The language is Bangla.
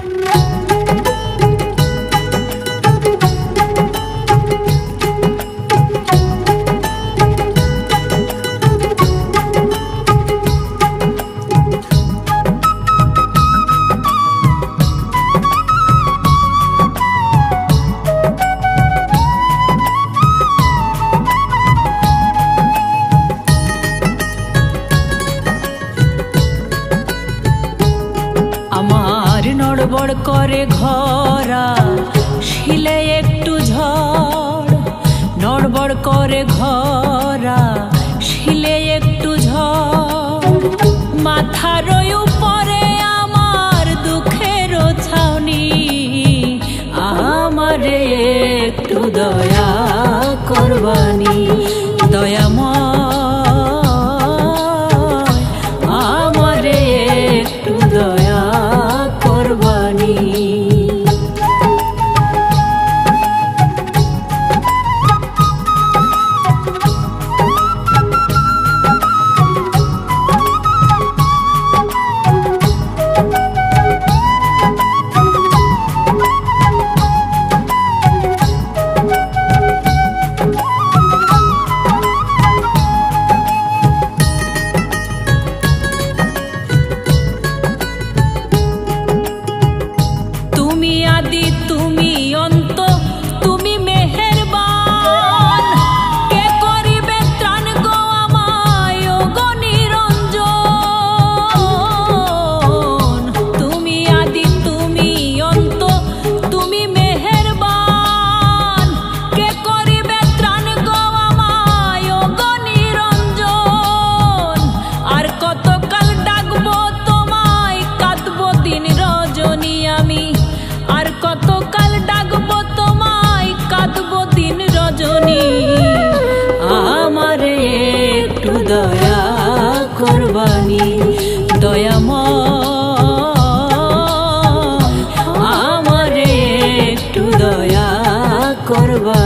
আমার নড়বড় করে ঘরা, শিলে একটু ঝড়। নড়বড় করে ঘরা, শিলে একটু ঝড়। মাথার উপরে আমার দুঃখের ছাউনি, আমারে একটু দয়া করবানি। দয়া করবানি দয়াময় আমারে একটু দয়া করবা